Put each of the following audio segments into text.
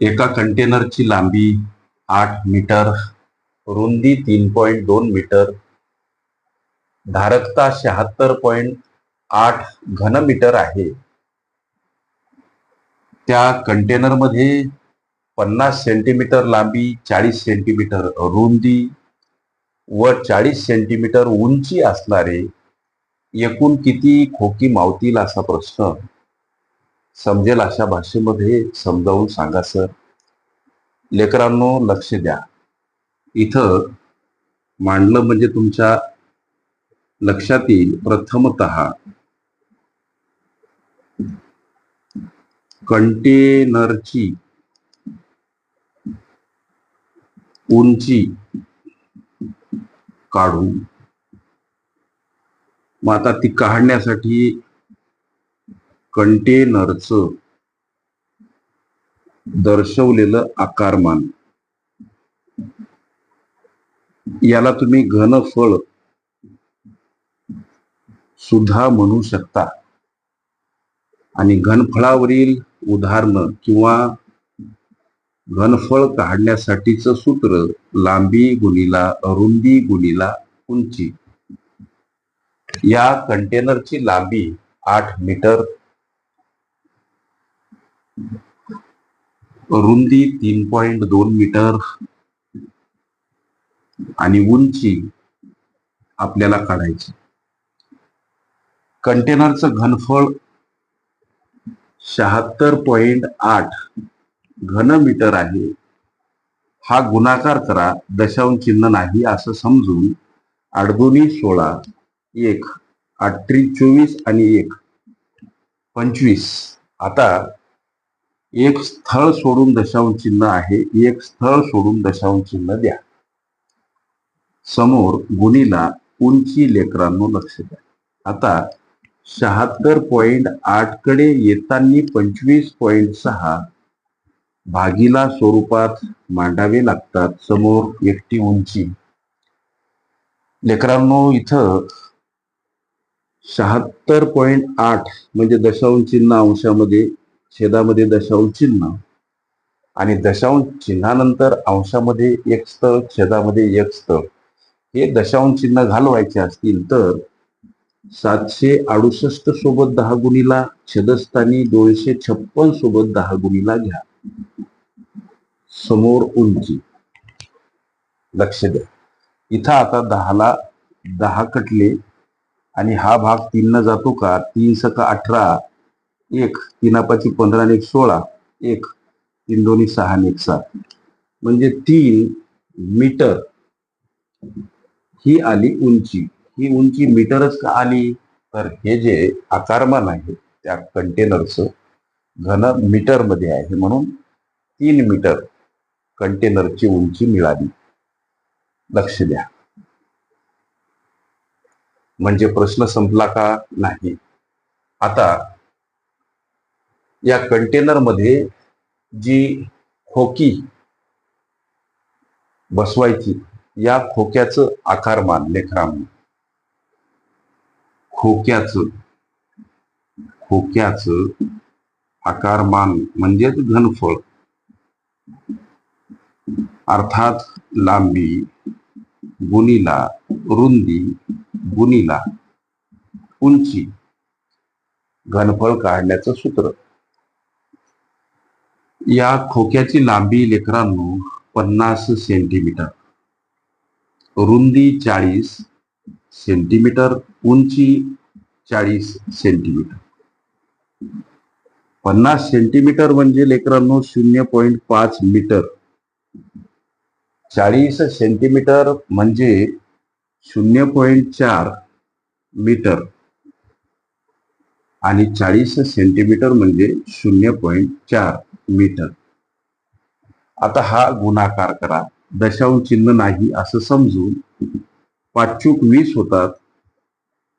एका कंटेनरची लांबी आठ मीटर रुंदी तीन पॉईंट दोन मीटर धारकता शहात्तर पॉईंट आठ घनमीटर आहे. त्या कंटेनरमध्ये पन्नास सेंटीमीटर लांबी चाळीस सेंटीमीटर रुंदी व चाळीस सेंटीमीटर उंची असणारे एकूण किती खोकी मावतील असा प्रश्न समजेल अशा भाषेमध्ये समजावून सांगा सर. लेकरांनो लक्ष द्या. इथं मांडलं म्हणजे तुमच्या लक्षात येईल. प्रथमत कंटेनरची उंची काढू मग आता ती काढण्यासाठी कंटेनरचं दर्शवलेलं आकारमान. याला तुम्ही घनफळ सुद्धा म्हणू शकता. आणि घनफळावरील उदाहरणं किंवा घनफळ काढण्यासाठीचं सूत्र लांबी गुणिला रुंदी गुणिला उंची. या कंटेनरची लांबी आठ मीटर रुंदी तीन पॉइंट दोन मीटर आणि उंची आपल्याला काढायची. कंटेनरचं घनफळ शहात्तर पॉइंट आठ घन मीटर आहे. हा गुणाकार करा दशांश चिन्ह नाही असं समजून अडदोनी सोळा एक अठरी चोवीस आणि एक पंचवीस. आता एक स्थळ सोडून दशांश चिन्ह आहे एक स्थळ सोडून दशांश चिन्ह द्या. समोर गुणीला उंची लेकरांनो लक्ष द्या. आता शहात्तर पॉइंट आठकडे येताना पंचवीस पॉइंट सहा भागीला स्वरूपात मांडावे लागतात. समोर एकटी उंची. लेकरांनो इथं शहात्तर पॉइंट आठ म्हणजे दशांश चिन्ह अंशामध्ये छेदामध्ये दशांश चिन्ह आणि दशांश चिन्हानंतर अंशामध्ये एक स्थळ छेदामध्ये एक स्थळ हे दशांश चिन्ह घालवायचे असतील तर सातशे अडुसष्ट सोबत दहा गुणीला छेदस्थानी दोनशे छप्पन सोबत दहा गुणीला घ्या. समोर उंची. लक्ष द्या. इथं आता दहाला दहा कटले आणि हा भाग तीन न जातो का? तीन सका अठरा. एक तीनापाची पंधरा आणि एक सोळा एक तीन दोन्ही सहा आणि एक सात. म्हणजे तीन मीटर ही आली उंची. ही उंची मीटरच का आली? तर हे जे आकारमान आहे त्या कंटेनरचं घन मीटरमध्ये आहे म्हणून तीन मीटर कंटेनरची उंची मिळाली. लक्ष द्या. म्हणजे प्रश्न संपला का? नाही. आता या कंटेनरमध्ये जी खोकी बसवायची या खोक्याचं आकारमान लेखराम खोक्याचं खोक्याचं आकारमान म्हणजेच घनफळ. अर्थात लांबी गुणीला रुंदी गुणीला उंची. घनफळ काढण्याचं सूत्र. या खोक्याची लांबी लेकरांनो पन्नास सेंटीमीटर. रुंदी चाळीस सेंटीमीटर उंची चाळीस सेंटीमीटर. पन्नास सेंटीमीटर म्हणजे लेकरांनो शून्य पॉइंट पाच मीटर. चाळीस सेंटीमीटर म्हणजे शून्य पॉइंट चार मीटर. आणि चाळीस सेंटीमीटर म्हणजे शून्य पॉइंट चार. मीटर. आता हा गुणाकार करा. दशांश चिन्ह नाही असं समजून पाचूक वीस होतात.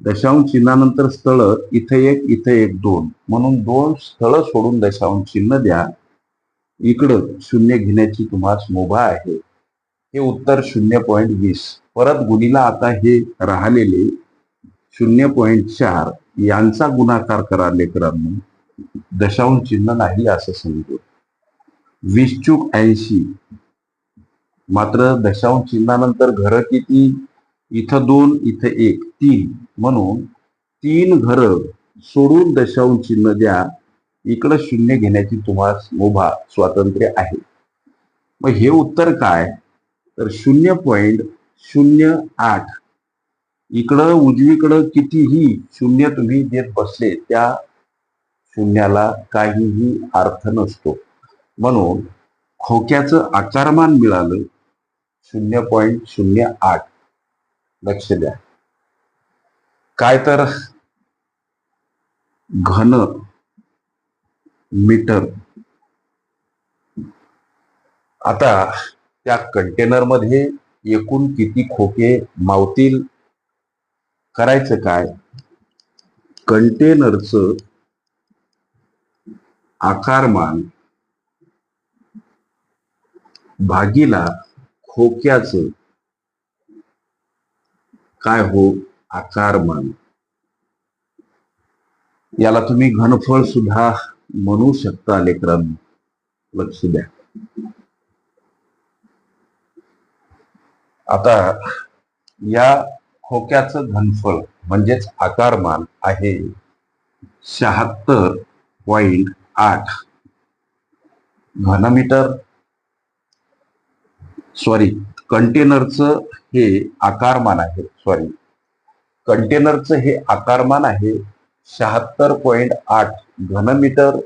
दशांश चिन्हानंतर स्थळ इथे एक इथे एक दोन. म्हणून दोन स्थळ सोडून दशांश चिन्ह द्या. इकडं शून्य घेण्याची तुम्हाला मुभा आहे. हे उत्तर शून्य पॉईंट वीस. परत गुणीला आता हे राहिलेले शून्य पॉईंट चार. यांचा गुणाकार करा लेकरांनी. दशांश चिन्ह नाही असं समजू वीस चूक ऐंशी. मात्र दशांश चिन्हानंतर घर किती? इथं दोन इथं एक तीन. म्हणून तीन घर सोडून दशांश चिन्ह द्या. इकडं शून्य घेण्याची तुम्हाला मुभा स्वातंत्र्य आहे. मग हे उत्तर काय? तर शून्य पॉइंट शून्य आठ. इकडं उजवीकडं कितीही शून्य तुम्ही देत बसले त्या शून्याला काहीही अर्थ नसतो. म्हणून खोक्याचं आकारमान मिळालं शून्य पॉईंट शून्य आठ. लक्ष द्या. काय तर घन मीटर. आता त्या कंटेनरमध्ये एकूण किती खोके मावतील? करायचं काय? कंटेनरचं आकारमान भागीला खोक्याचं काय हो? आकारमान याला तुम्ही घनफळ सुद्धा म्हणू शकता लेकरांनो. लक्ष द्या. आता या खोक्याचं घनफळ म्हणजेच आकारमान आहे शहात्तर पॉइंट आठ. घनमीटर सॉरी कंटेनरचं हे आकारमान आहे सॉरी कंटेनरचं हे आकारमान आहे शहात्तर पॉईंट आठ घनमीटर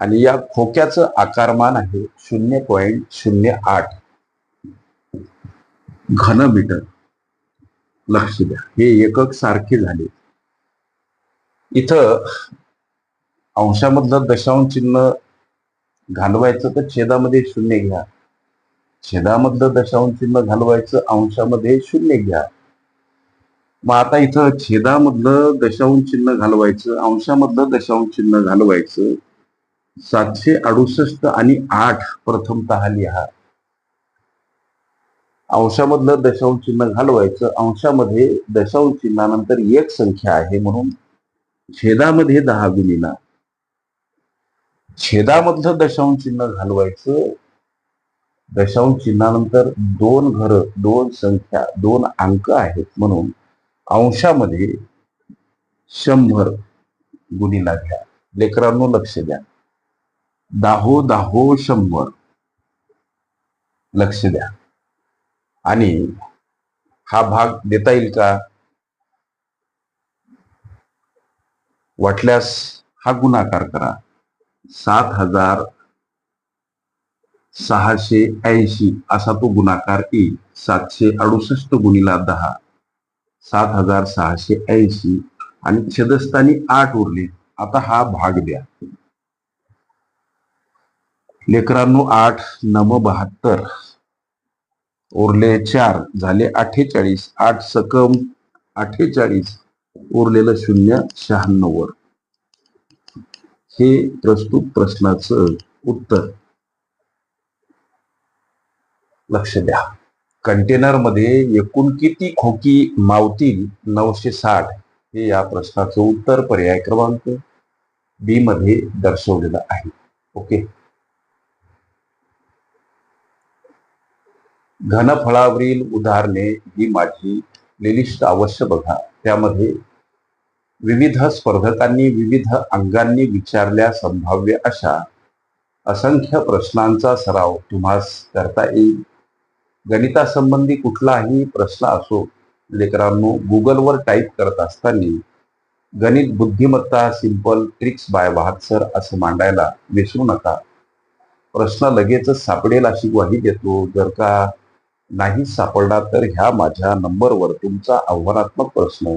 आणि या खोक्याचं आकारमान आहे शून्य पॉईंट शून्य आठ घनमीटर. लक्ष द्या हे एकक सारखे झाले. इथं अंशामधलं दशांश चिन्ह घालवायचं तर छेदामध्ये शून्य घ्या. छेदामधलं दशांश चिन्ह घालवायचं अंशामध्ये शून्य घ्या. मग आता इथं छेदामधलं दशांश चिन्ह घालवायचं अंशामधलं दशांश चिन्ह घालवायचं सातशे अडुसष्ट आणि आठ प्रथमतः लिहा. अंशामधलं दशांश चिन्ह घालवायचं अंशामध्ये दशांश चिन्हानंतर एक संख्या आहे म्हणून छेदामध्ये दहा गुणिला. छेदामधलं दशांश चिन्ह घालवायचं. दशांश चिन्हानंतर दोन घर दोन संख्या दोन अंक आहेत म्हणून अंशामध्ये शंभर गुणीला घ्या. लेकरांनो लक्ष द्या. दाहो दाहो शंभर. लक्ष द्या. आणि हा भाग देता येईल का? वाटल्यास हा गुणाकार करा. सात हजार सहाशे ऐंशी असा तो गुणाकार येईल. सातशे अडुसष्ट गुणिला दहा. सात हजार सहाशे ऐंशी आणि छेदस्थानी आठ उरले. आता हा भाग द्या. लेकरांनो आठ नम बहात्तर. उरले चार झाले अठ्ठेचाळीस. आठ सकम अठ्ठेचाळीस. उरलेलं शून्य शहाण्णव वर. हे प्रस्तुत प्रश्नाचं उत्तर. लक्ष द्या. कंटेनरमध्ये एकूण किती खोकी मावतील? नऊशे साठ. हे या प्रश्नाचं उत्तर पर्याय क्रमांक बी मध्ये दर्शवलेलं आहे. ओके? घनफळावरील उदाहरणे ही माझी लिलिस्ट अवश्य बघा. त्यामध्ये विविध स्पर्धकांनी विविध अंगांनी विचारल्या संभाव्य अशा असंख्य प्रश्नांचा सराव तुम्हास करता येईल. गणितासंबंधी कुठलाही प्रश्न असो लेकरांनो गुगलवर टाईप करत असताना गणित बुद्धिमत्ता सिंपल ट्रिक्स बाय वाहत सर असं मांडायला विसरू नका. प्रश्न लगेचच सापडेल अशी ग्वाही देतो. जर का नाही सापडला तर ह्या माझ्या नंबरवर तुमचा आव्हानात्मक प्रश्न